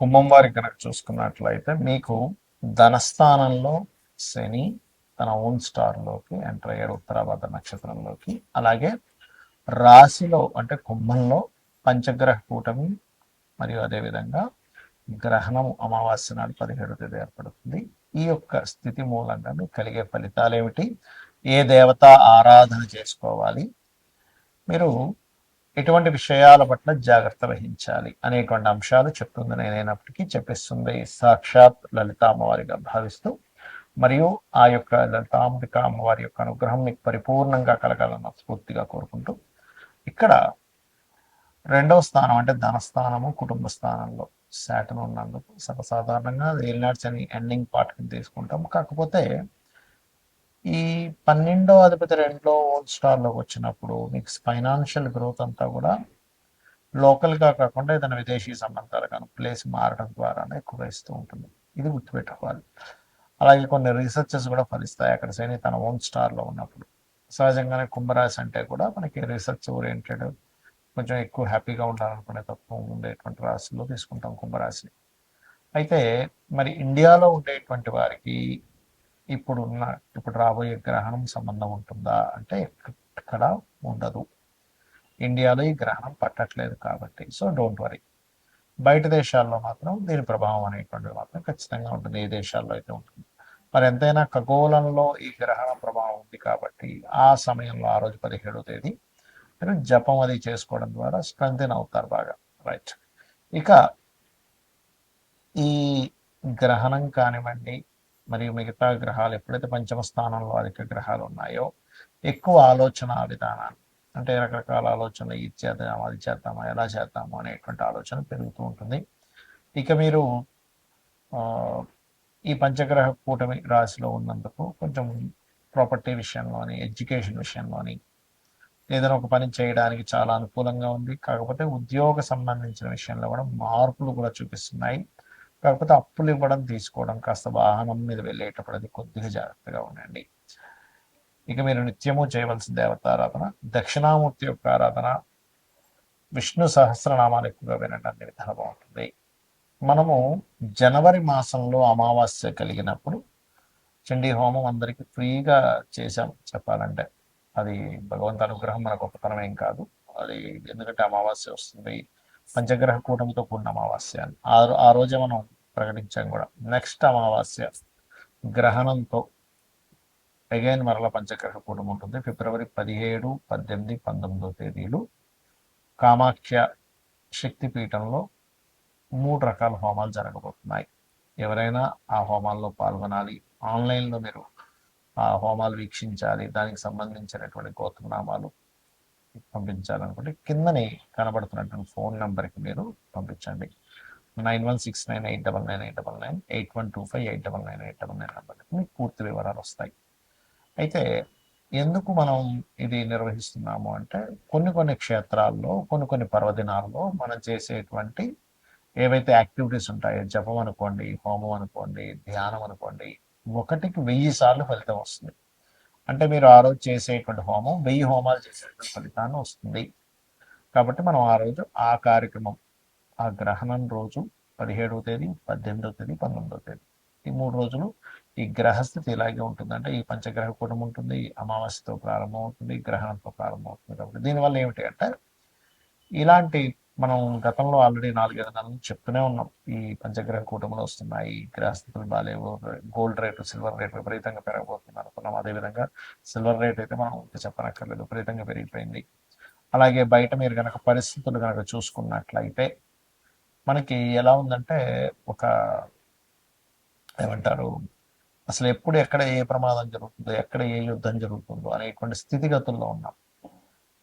కుంభం వారికి కనుక చూసుకున్నట్లయితే మీకు ధనస్థానంలో శని తన ఓన్ స్టార్లోకి ఎంటర్ అయ్యాడు ఉత్తరాభద్ర నక్షత్రంలోకి. అలాగే రాశిలో అంటే కుంభంలో పంచగ్రహ కూటమి మరియు అదేవిధంగా గ్రహణం అమావాస్య నాడు పదిహేడు తేదీ ఏర్పడుతుంది. ఈ యొక్క స్థితి మూలంగా మీకు కలిగే ఫలితాలు ఏమిటి ఏ దేవత ఆరాధన చేసుకోవాలి? మీరు ఎటువంటి విషయాల పట్ల జాగ్రత్త వహించాలి అనేటువంటి అంశాలు చెప్తుంది నేనైనప్పటికీ చెప్పిస్తుంది. సాక్షాత్ లలిత అమ్మవారిగా భావిస్తూ మరియు ఆ యొక్క లలితాంబిక అమ్మవారి యొక్క అనుగ్రహం మీకు పరిపూర్ణంగా కలగాలన్న స్ఫూర్తిగా కోరుకుంటూ ఇక్కడ రెండవ స్థానం అంటే ధనస్థానము కుటుంబ స్థానంలో శాటన్ ఉన్నందుకు సర్వసాధారణంగా ఏలినాడు అని ఎండింగ్ పార్ట్ తీసుకుంటాం. కాకపోతే ఈ పన్నెండో అధిపతి రెండో ఓల్డ్ స్టార్లోకి వచ్చినప్పుడు మీకు ఫైనాన్షియల్ గ్రోత్ అంతా కూడా లోకల్గా కాకుండా ఏదైనా విదేశీ సంబంధాలు కానీ ప్లేస్ మారడం ద్వారానే ఎక్కువ ఇస్తూ ఉంటుంది. ఇది గుర్తుపెట్టుకోవాలి. అలాగే కొన్ని రీసెర్చెస్ కూడా ఫలిస్తాయి. అక్కడ శని తన ఓన్ స్టార్లో ఉన్నప్పుడు. సహజంగానే కుంభరాశి అంటే కూడా మనకి రీసెర్చ్ ఓరియంటెడ్ కొంచెం ఎక్కువ హ్యాపీగా ఉండాలనుకునే తత్వం ఉండేటువంటి రాశుల్లో తీసుకుంటాం కుంభరాశిని. అయితే మరి ఇండియాలో ఉండేటువంటి వారికి ఇప్పుడు ఉన్న ఇప్పుడు రాబోయే గ్రహణం సంబంధం ఉంటుందా? అంటే ఇక్కడ ఉండదు. ఇండియాలో ఈ గ్రహణం పట్టట్లేదు కాబట్టి. So don't worry. బయట దేశాల్లో మాత్రం దీని ప్రభావం అనేటువంటిది మాత్రం ఖచ్చితంగా ఉంటుంది. ఏ దేశాల్లో అయితే ఉంటుంది. మరి ఎంతైనా ఖగోళంలో ఈ గ్రహణ ప్రభావం ఉంది కాబట్టి ఆ సమయంలో ఆ రోజు పదిహేడో తేదీ మీరు జపం అది చేసుకోవడం ద్వారా స్ట్రెంగ్ అవుతారు బాగా. రైట్. ఇక ఈ గ్రహణం కానివ్వండి మరియు మిగతా గ్రహాలు ఎప్పుడైతే పంచమ స్థానంలో అధిక గ్రహాలు ఉన్నాయో ఎక్కువ ఆలోచన విధానాన్ని అంటే రకరకాల ఆలోచనలు ఇది చేద్దాం అది చేద్దామా ఎలా చేద్దాము అనేటువంటి ఆలోచన పెరుగుతూ ఉంటుంది. ఇక మీరు ఈ పంచగ్రహ కూటమి రాశిలో ఉన్నందుకు కొంచెం ప్రాపర్టీ విషయంలోని ఎడ్యుకేషన్ విషయంలోని ఏదైనా ఒక పని చేయడానికి చాలా అనుకూలంగా ఉంది. కాకపోతే ఉద్యోగ సంబంధించిన విషయంలో కూడా మార్పులు కూడా చూపిస్తున్నాయి. కాకపోతే అప్పులు ఇవ్వడం తీసుకోవడం కాస్త వాహనం మీద వెళ్ళేటప్పుడు అది కొద్దిగా జాగ్రత్తగా ఉండండి. ఇక మీరు నిత్యము చేయవలసిన దేవతారాధన దక్షిణామూర్తి యొక్క ఆరాధన విష్ణు సహస్రనామాలు ఎక్కువగా వినండి అన్ని విధాలు బాగుంటుంది. మనము జనవరి మాసంలో అమావాస్య కలిగినప్పుడు చండీ హోమం అందరికీ ఫ్రీగా చేశాం చెప్పాలంటే. అది భగవంతు అనుగ్రహం మన గొప్పతనం ఏం కాదు. అది ఎందుకంటే అమావాస్య వస్తుంది. పంచగ్రహ కూటమితో కూడిన అమావాస్య ఆ ఆ రోజే మనం ప్రకటించాం కూడా. నెక్స్ట్ అమావాస్య గ్రహణంతో అగైన్ మరల పంచగ్రహ కూటమి ఉంటుంది. ఫిబ్రవరి పదిహేడు పద్దెనిమిది పంతొమ్మిదో తేదీలు కామాఖ్య శక్తిపీఠంలో మూడు రకాల హోమాలు జరగబోతున్నాయి. ఎవరైనా ఆ హోమాల్లో పాల్గొనాలి. ఆన్లైన్లో మీరు ఆ హోమాలు వీక్షించాలి. దానికి సంబంధించినటువంటి గోత్రనామాలు పంపించాలనుకుంటే కిందనే కనబడుతున్నటువంటి ఫోన్ నెంబర్కి మీరు పంపించండి. Nine one six nine eight double nine eight double nine eight one two five eight double nine eight double nine నెంబర్కి మీకు పూర్తి వివరాలు వస్తాయి. అయితే ఎందుకు మనం ఇది నిర్వహిస్తున్నాము అంటే కొన్ని కొన్ని క్షేత్రాల్లో కొన్ని కొన్ని పర్వదినాల్లో మనం చేసేటువంటి ఏవైతే యాక్టివిటీస్ ఉంటాయో జపం అనుకోండి హోమం అనుకోండి ధ్యానం అనుకోండి ఒకటికి వెయ్యి సార్లు ఫలితం వస్తుంది. అంటే మీరు ఆ రోజు చేసేటువంటి హోమం వెయ్యి హోమాలు చేసేటువంటి ఫలితాన్ని వస్తుంది. కాబట్టి మనం ఆ రోజు ఆ కార్యక్రమం ఆ గ్రహణం రోజు పదిహేడవ తేదీ పద్దెనిమిదవ తేదీ పంతొమ్మిదవ తేదీ. ఈ మూడు రోజులు ఈ గ్రహస్థితి ఇలాగే ఉంటుంది అంటే ఈ పంచగ్రహ కూటం ఉంటుంది అమావాస్యతో ప్రారంభం అవుతుంది గ్రహణంతో ప్రారంభం అవుతుంది కాబట్టి దీనివల్ల ఏమిటి అంటే ఇలాంటి మనం గతంలో ఆల్రెడీ నాలుగైదు నెలల నుంచి చెప్తూనే ఉన్నాం. ఈ పంచగ్రహ కూటములు వస్తున్నాయి గ్రహస్థితులు బాగాలేవు గోల్డ్ రేటు సిల్వర్ రేట్ విపరీతంగా పెరగబోతుంది అనుకున్నాం. అదేవిధంగా సిల్వర్ రేట్ అయితే మనం ఇంకా చెప్పనక్కర్లేదు విపరీతంగా పెరిగిపోయింది. అలాగే బయట మీరు కనుక పరిస్థితులు కనుక చూసుకున్నట్లయితే మనకి ఎలా ఉందంటే ఒక ఏమంటారు అసలు ఎప్పుడు ఎక్కడ ఏ ప్రమాదం జరుగుతుందో ఎక్కడ ఏ యుద్ధం జరుగుతుందో అనేటువంటి స్థితిగతుల్లో ఉన్నాం.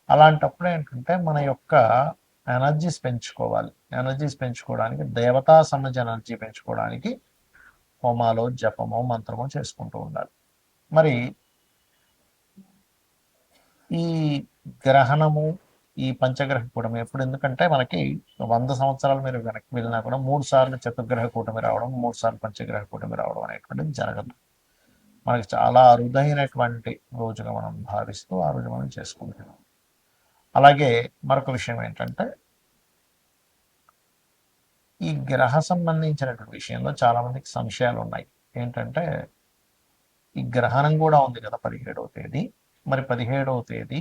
అలాంటప్పుడు ఏంటంటే మన యొక్క ఎనర్జీస్ పెంచుకోవాలి. ఎనర్జీస్ పెంచుకోవడానికి దేవతా సంబంధించి ఎనర్జీ పెంచుకోవడానికి హోమాలో జపమో మంత్రమో చేసుకుంటూ ఉండాలి. మరి ఈ గ్రహణము ఈ పంచగ్రహ కూటమి ఎప్పుడు? ఎందుకంటే మనకి వంద సంవత్సరాలు మీరు వెనక్కి వెళ్ళినా కూడా మూడు సార్లు చతుర్గ్రహ కూటమి రావడం మూడు సార్లు పంచగ్రహ కూటమి రావడం అనేటువంటిది జరగదు. మనకి చాలా అరుదైనటువంటి రోజుగా మనం భావిస్తూ ఆ రోజు మనం చేసుకుంటున్నాం. అలాగే మరొక విషయం ఏంటంటే ఈ గ్రహ సంబంధించినటువంటి విషయంలో చాలా మందికి సంశయాలు ఉన్నాయి. ఏంటంటే ఈ గ్రహణం కూడా ఉంది కదా పదిహేడవ తేదీ. మరి పదిహేడవ తేదీ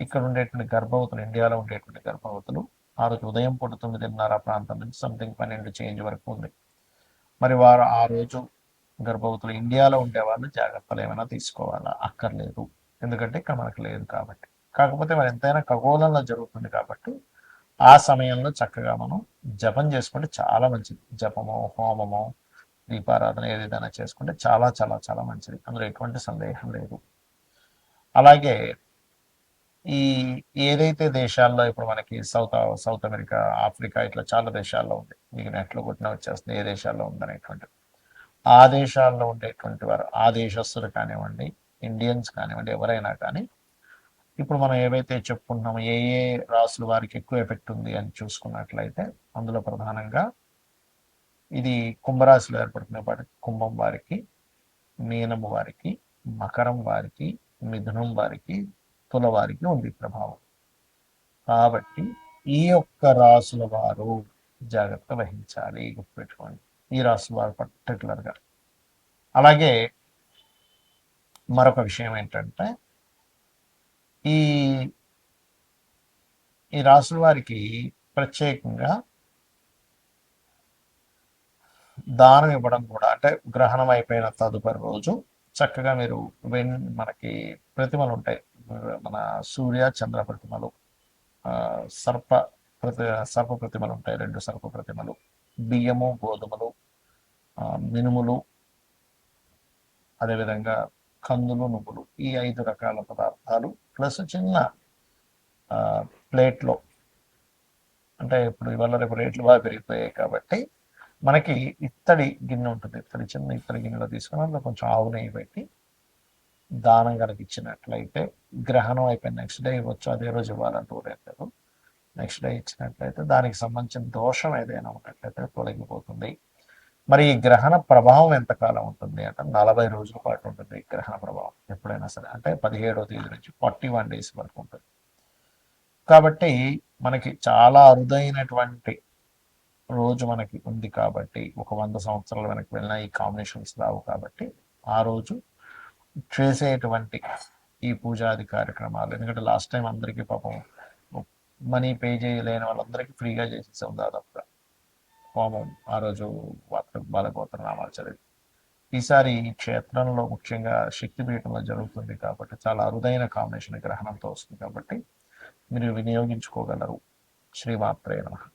ఇక్కడ ఉండేటువంటి గర్భవతులు ఇండియాలో ఉండేటువంటి గర్భవతులు ఆ రోజు ఉదయం పూట తొమ్మిదిన్నర ప్రాంతం నుంచి సంథింగ్ పన్నెండు చేంజ్ వరకు ఉంది. మరి వారు ఆ రోజు గర్భవతులు ఇండియాలో ఉండే వాళ్ళు జాగ్రత్తలు ఏమైనా తీసుకోవాలా? అక్కర్లేదు. ఎందుకంటే ఇక్కడ మనకు లేదు కాబట్టి. కాకపోతే మరి ఎంతైనా ఖగోళంలో జరుగుతుంది కాబట్టి ఆ సమయంలో చక్కగా మనం జపం చేసుకుంటే చాలా మంచిది. జపము హోమము దీపారాధన ఏదైనా చేసుకుంటే చాలా చాలా చాలా మంచిది. అందులో ఎటువంటి సందేహం లేదు. అలాగే ఈ ఏదైతే దేశాల్లో ఇప్పుడు మనకి సౌత్ సౌత్ అమెరికా ఆఫ్రికా ఇట్లా చాలా దేశాల్లో ఉంది. మీకు నెట్లో కొట్టిన వచ్చేస్తుంది ఏ దేశాల్లో ఉందనేటువంటి ఆ దేశాల్లో ఉండేటువంటి వారు ఆ దేశస్తులు కానివ్వండి ఇండియన్స్ కానివ్వండి ఎవరైనా కానీ ఇప్పుడు మనం ఏవైతే చెప్పుకుంటున్నామో ఏ ఏ రాసుల వారికి ఎక్కువ ఎఫెక్ట్ ఉంది అని చూసుకున్నట్లయితే అందులో ప్రధానంగా ఇది కుంభరాశిలో ఏర్పడుతున్న పాటి కుంభం వారికి మీనము వారికి మకరం వారికి మిథునం వారికి తుల వారికి ఉంది ప్రభావం. కాబట్టి ఈ యొక్క రాసుల వారు జాగ్రత్త వహించాలి గుర్తుపెట్టుకోండి. ఈ రాసుల వారు పర్టికులర్గా అలాగే మరొక విషయం ఏంటంటే ఈ ఈ రాసుల వారికి ప్రత్యేకంగా దానం ఇవ్వడం కూడా అంటే గ్రహణం అయిపోయిన తదుపరి రోజు చక్కగా మీరు వెన్ మనకి ప్రతిమలు ఉంటాయి. మన సూర్య చంద్ర ప్రతిమలు సర్ప ప్రతి సర్ప ప్రతిమలు ఉంటాయి. రెండు సర్ప ప్రతిమలు బియ్యము గోధుమలు మినుములు అదేవిధంగా కందులు నువ్వులు ఈ ఐదు రకాల పదార్థాలు ప్లస్ చిన్న ప్లేట్లో. అంటే ఇప్పుడు ఇవాళ రేపు రేట్లు బాగా పెరిగిపోయాయి కాబట్టి మనకి ఇత్తడి గిన్నె ఉంటుంది. ఇత్తడి చిన్న ఇత్తడి గిన్నెలో తీసుకుని అందులో కొంచెం ఆవు నెయ్యి పెట్టి దానం కనుక ఇచ్చినట్లయితే గ్రహణం అయిపోయిన నెక్స్ట్ డే ఇవ్వచ్చు అదే రోజు ఇవ్వాలంటూ లేదు. నెక్స్ట్ డే ఇచ్చినట్లయితే దానికి సంబంధించిన దోషం ఏదైనా ఉన్నట్లయితే తొలగిపోతుంది. మరి ఈ గ్రహణ ప్రభావం ఎంతకాలం ఉంటుంది అంటే? నలభై రోజుల పాటు ఉంటుంది ఈ గ్రహణ ప్రభావం ఎప్పుడైనా సరే. అంటే పదిహేడో తేదీ నుంచి ఫార్టీ వన్ డేస్ వరకు ఉంటుంది. కాబట్టి మనకి చాలా అరుదైనటువంటి రోజు మనకి ఉంది కాబట్టి ఒక వంద సంవత్సరాల వెనక్కి వెళ్ళినా ఈ కాంబినేషన్స్ రావు కాబట్టి ఆ రోజు చేసేటువంటి ఈ పూజాది కార్యక్రమాలు. ఎందుకంటే లాస్ట్ టైం అందరికీ పాపం మనీ పే చేయలేని వాళ్ళందరికీ ఫ్రీగా చేసేసాం దాదాపుగా. హోమం ఆ రోజు బాలగోత్ర నామాలు చదివి ఈసారి ఈ క్షేత్రంలో ముఖ్యంగా శక్తిపీఠంలో జరుగుతుంది కాబట్టి చాలా అరుదైన కాంబినేషన్ గ్రహణంతో వస్తుంది కాబట్టి మీరు వినియోగించుకోగలరు. శ్రీమాత్రే నమ.